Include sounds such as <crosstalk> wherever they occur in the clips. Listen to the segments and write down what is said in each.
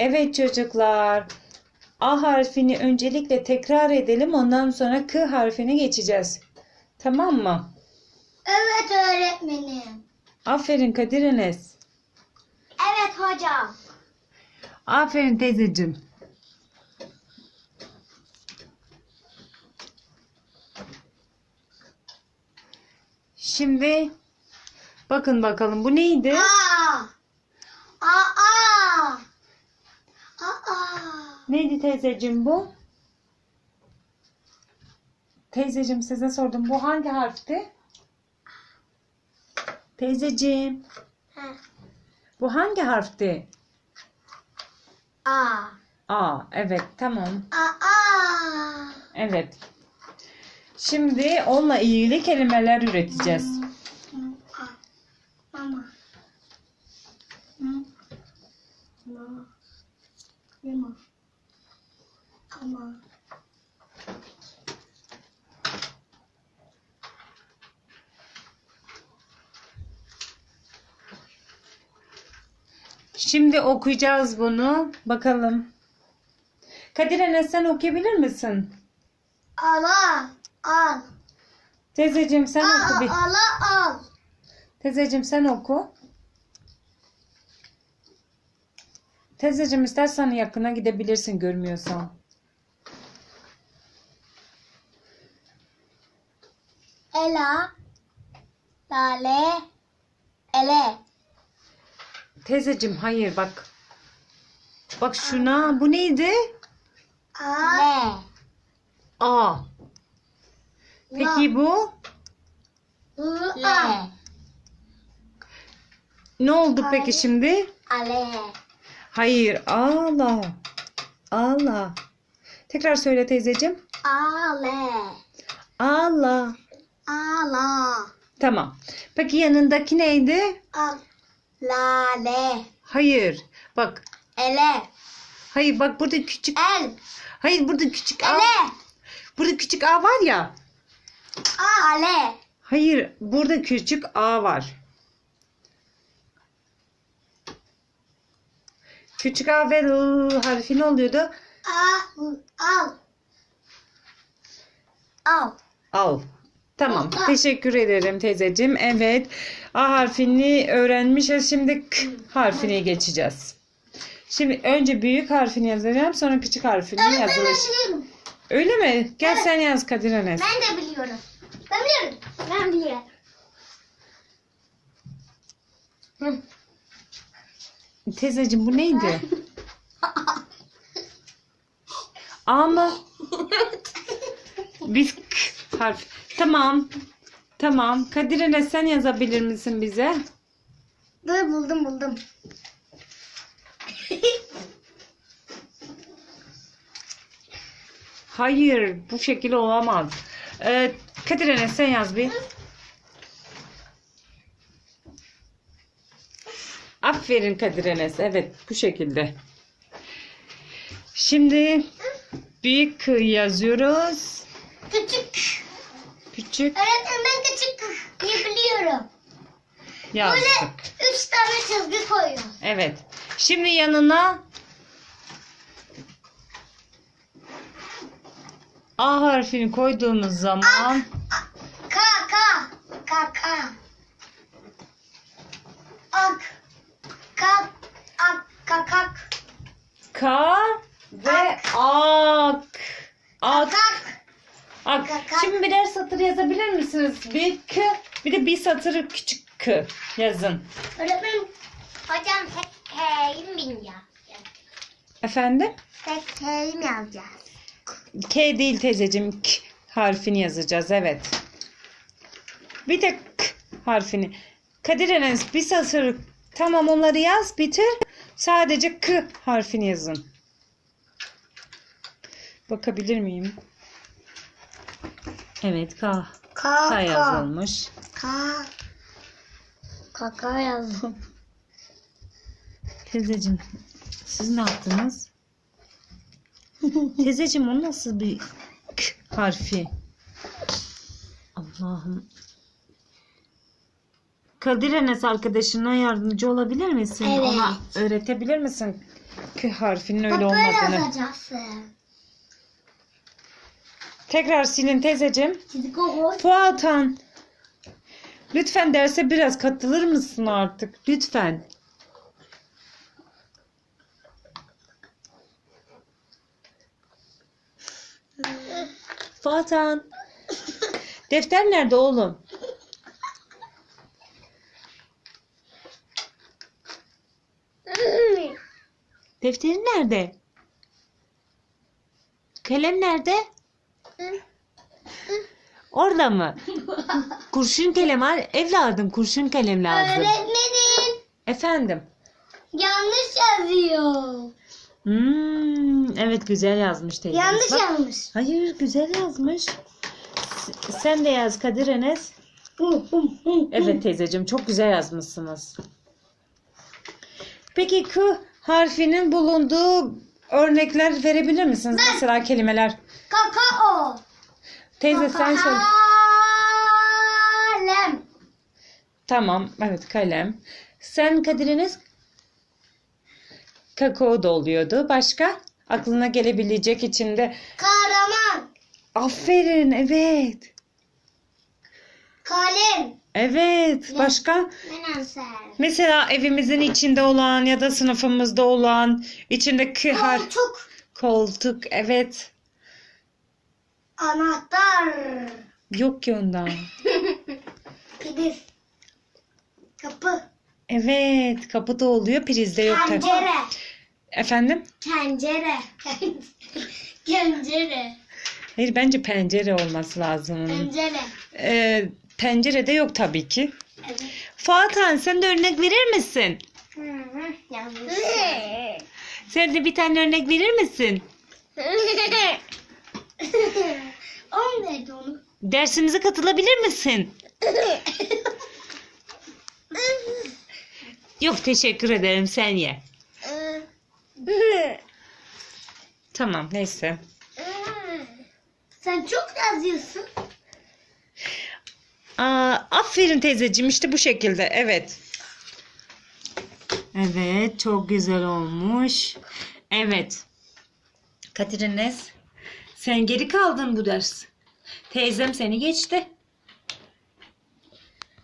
Evet çocuklar. A harfini öncelikle tekrar edelim. Ondan sonra K harfine geçeceğiz. Tamam mı? Evet öğretmenim. Aferin Kadir Enes. Evet hocam. Aferin teyzeciğim. Şimdi bakın bakalım bu neydi? Aa. Aa. Aa. Neydi teyzeciğim bu? Teyzeciğim size sordum. Bu hangi harfti? Teyzeciğim Ha. bu hangi harfti? Aa. A. Evet tamam. Aa. Evet. Şimdi onunla ilgili kelimeler üreteceğiz. Mama. Mama. Mama. Mama. Şimdi okuyacağız bunu. Bakalım. Kadir Enes sen okuyabilir misin? Ala. Al. Teyzeciğim sen oku bir. Ala al. Teyzeciğim sen oku. Teyzeciğim istersen yakına gidebilirsin görmüyorsan. Ela. Lale. Ele. Teyzeciğim hayır bak. Bak şuna bu neydi? A. A. Peki bu Le. ne oldu peki şimdi? Ale. Hayır ağla. Ağla. Tekrar söyle teyzeciğim. Ale. Ağla. Ala. Tamam. Peki yanındaki neydi? Al. Lale. Hayır. Bak. Ele. Hayır bak burada küçük. El. Hayır burada küçük A. Ele. Burada küçük A var ya. Ale. Hayır burada küçük A var. Küçük A ve L harfi ne oluyordu? Al. Al. Al. Al. Tamam. Teşekkür ederim teyzeciğim. Evet. A harfini öğrenmişiz. Şimdi K harfine geçeceğiz. Şimdi önce büyük harfini yazacağım. Sonra küçük harfini yazılış. biliyorum. Öyle mi? Gel sen yaz Kadir Enes. Ben de biliyorum. Ben biliyorum. Ben biliyorum. Teyzeciğim bu neydi? A mı? <laughs> Biz K harf. Tamam. Tamam. Kadir Enes sen yazabilir misin bize? Dur buldum buldum. <laughs> Hayır. Bu şekilde olamaz. Ee, Kadir Enes sen yaz bir. Aferin Kadir Enes. Evet bu şekilde. Şimdi büyük yazıyoruz. Küçük. Öğretmenim ben küçük diye biliyorum. yazdık. Böyle üç tane çizgi koyuyor. Evet. Şimdi yanına A harfini koyduğumuz zaman Ka ka ka ka. Ak. Kak. Ak kakak. K ve ak. Ak. Kakak. ak. Şimdi birer satır yazabilir misiniz? Bir K bir de bir satır küçük K yazın. Öğretmenim hocam tek K'yi mi yazacağız? Efendim? Tek K'yi mi yazacağız? K değil teyzeciğim. K harfini yazacağız. Evet. Bir de K harfini. Kadir Enes bir satır tamam onları yaz bitir. Sadece K harfini yazın. Bakabilir miyim? Evet K. Ka K yazılmış. Ka. Kaka yazdım. <laughs> Teyzeciğim siz ne yaptınız? <laughs> Teyzeciğim o nasıl bir K harfi? Allah'ım. Kadir Enes arkadaşına yardımcı olabilir misin? Evet. Ona öğretebilir misin? K harfinin öyle böyle olmadığını. yazacaksın. Tekrar silin teyzeciğim. Fuatan. Lütfen derse biraz katılır mısın artık? Lütfen. Fuatan. Defter nerede oğlum? Defterin nerede? Kalem nerede? Orada mı? Kurşun kalem var. Evladım kurşun kalem lazım. Öğretmenim Efendim. yanlış yazıyor. Hmm, evet güzel yazmış teyze. Yanlış Bak- yazmış. Hayır güzel yazmış. S- Sen de yaz Kadir Enes. Evet teyzeciğim çok güzel yazmışsınız. Peki K harfinin bulunduğu örnekler verebilir misiniz? Mesela kelimeler. Kakao. Teyze sen söyle. Kalem. Tamam evet kalem. Sen Kadir Enes kakao da oluyordu. Başka? Aklına gelebilecek içinde. Kahraman. Aferin evet. Kalem. Evet. Başka? Menenser. Mesela evimizin içinde olan ya da sınıfımızda olan içinde K harf. Koltuk. Koltuk. Evet. Anahtar. Yok ki ondan. <laughs> Priz. Kapı. Evet. Kapıda oluyor. Prizde yok tabii. Pencere. Efendim? Pencere. Pencere. Hayır bence pencere olması lazım. onun. Pencere. Ee, pencerede yok tabii ki. Evet. Fatih sen de örnek verir misin? Hı hı. Yanlış. <laughs> Sen de bir tane örnek verir misin? <laughs> Verdi onu. Dersimize katılabilir misin? <laughs> Yok teşekkür ederim sen ye. Tamam neyse. Sen çok yazıyorsun. Aa, aferin teyzeciğim işte bu şekilde evet. Evet çok güzel olmuş. Evet. Kadirines sen geri kaldın bu ders. Teyzem seni geçti.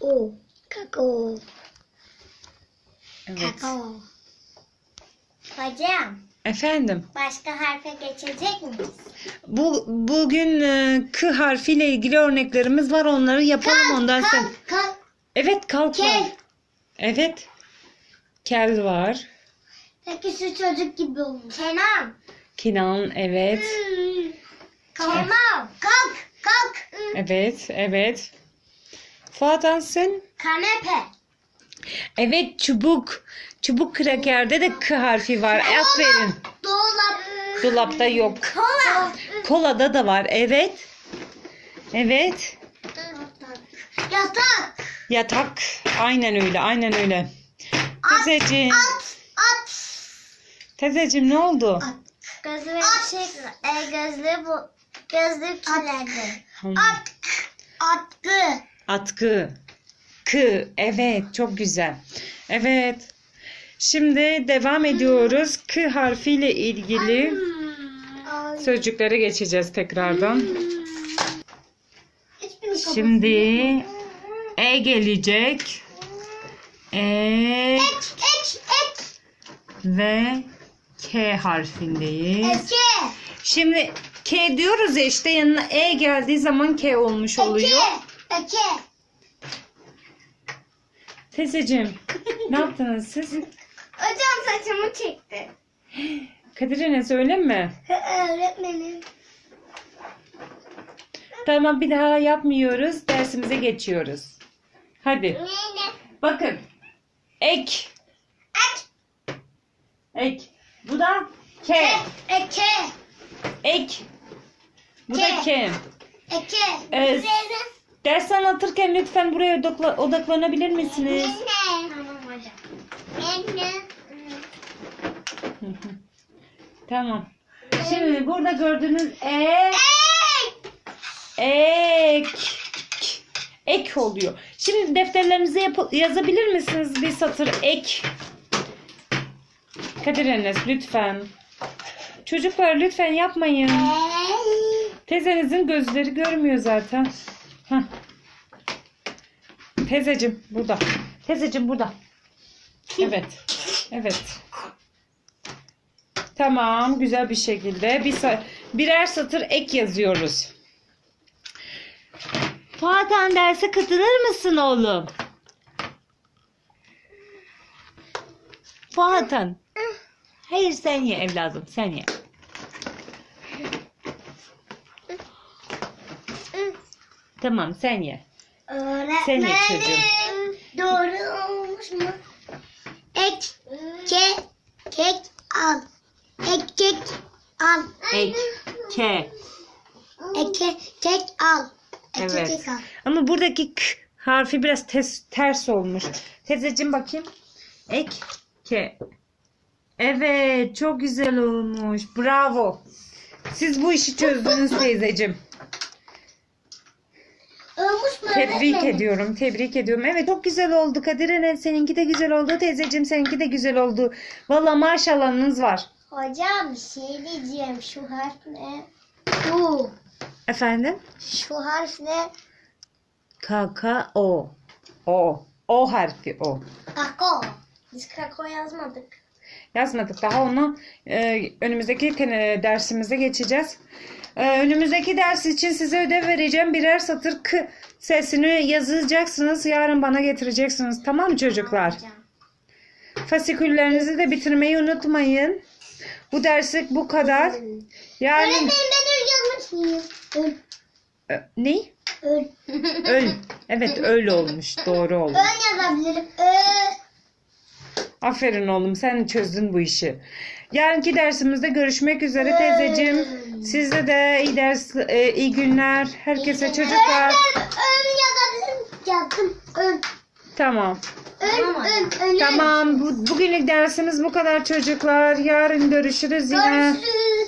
O. Kakao. Evet. Kakao. Hocam Efendim başka harfe geçecek miyiz? bu bugün e, K harfiyle ilgili örneklerimiz var onları yapalım ondan sonra. Kalk kalk. Evet kalk var. Kel. Evet. Kel var. Peki şu çocuk gibi olmuş. Kenan. Kenan evet. Kemal. Kalk kalk. Evet evet. Fuat sen? Kanepe. Evet çubuk. Çubuk krakerde de K harfi var. Aferin. Dolap. Dolapta yok. Kola. Kolada da var. Evet. Evet. Yatak. Yatak. Aynen öyle. Aynen öyle. Teyzeciğim. At. At. Teyzeciğim ne oldu? Gözlüğe bir şey e, gözlüğü bu gözlük kirlendi. Hmm. At. Atkı. Atkı. K. Evet. Çok güzel. Evet. Şimdi devam ediyoruz. K harfiyle ilgili sözcüklere geçeceğiz tekrardan. Şimdi E gelecek. E ve K harfindeyiz. Eke. Şimdi K diyoruz ya işte yanına E geldiği zaman K olmuş oluyor. Eke. Eke. Teyzeciğim ne yaptınız siz? Hocam saçımı çekti. Kadir Enes öyle mi? Öğretmenim. Tamam bir daha yapmıyoruz. Dersimize geçiyoruz. Hadi. Bakın. Ek. Ek. Ek. Bu da K. Eke. Ek. Bu da K. Eke. Evet. Ders anlatırken lütfen buraya odakla- odaklanabilir misiniz? Tamam hocam. Anne. <laughs> tamam. Şimdi burada gördüğünüz. Ek. Ek. Ek oluyor. Şimdi defterlerinize yap- yazabilir misiniz bir satır ek? Kadir Enes lütfen. Çocuklar lütfen yapmayın. Teyzenizin gözleri görmüyor zaten. Heh. Teyzecim burada. Teyzecim burada. Evet. Evet. Tamam güzel bir şekilde bir birer satır ek yazıyoruz. Fuatan derse katılır mısın oğlum? Fuatan. Hayır sen ye evladım sen ye. Tamam sen ye. Sen ye çocuğum. Doğru olmuş mu? Ek, ke, kek al. Ek, kek al. Ek, ke. Eke, kek al. Eke, Evet. kek al. Ama buradaki k harfi biraz tes- ters olmuş. Teyzeciğim bakayım. Ek, ke. Evet çok güzel olmuş. Bravo. Siz bu işi çözdünüz teyzeciğim. Tebrik ediyorum. Tebrik ediyorum. Evet çok güzel oldu. Kadir seninki de güzel oldu. Teyzeciğim seninki de güzel oldu. Valla maşallahınız var. Hocam şey diyeceğim. Şu harf ne? U. Efendim? Şu harf ne? K, K, O. O. O harfi o. Kako. Biz kako yazmadık. Yazmadık daha onu e, önümüzdeki ten- dersimize geçeceğiz. E, önümüzdeki ders için size ödev vereceğim. Birer satır k sesini yazacaksınız. Yarın bana getireceksiniz. Tamam mı çocuklar? Fasiküllerinizi de bitirmeyi unutmayın. Bu derslik bu kadar. Yani Öğretmenim ben öl yazmış mıyım? Öl. Ö- ne? Öl. Öl. Evet öyle olmuş. Doğru oldu. Öl yazabilirim. Öl. Aferin oğlum sen çözdün bu işi. Yarınki dersimizde görüşmek üzere teyzeciğim. Size de iyi ders, e, iyi günler. Herkese çocuklar. Tamam. Tamam. Bu, bugünlük dersimiz bu kadar çocuklar. Yarın görüşürüz yine. Görüşürüz.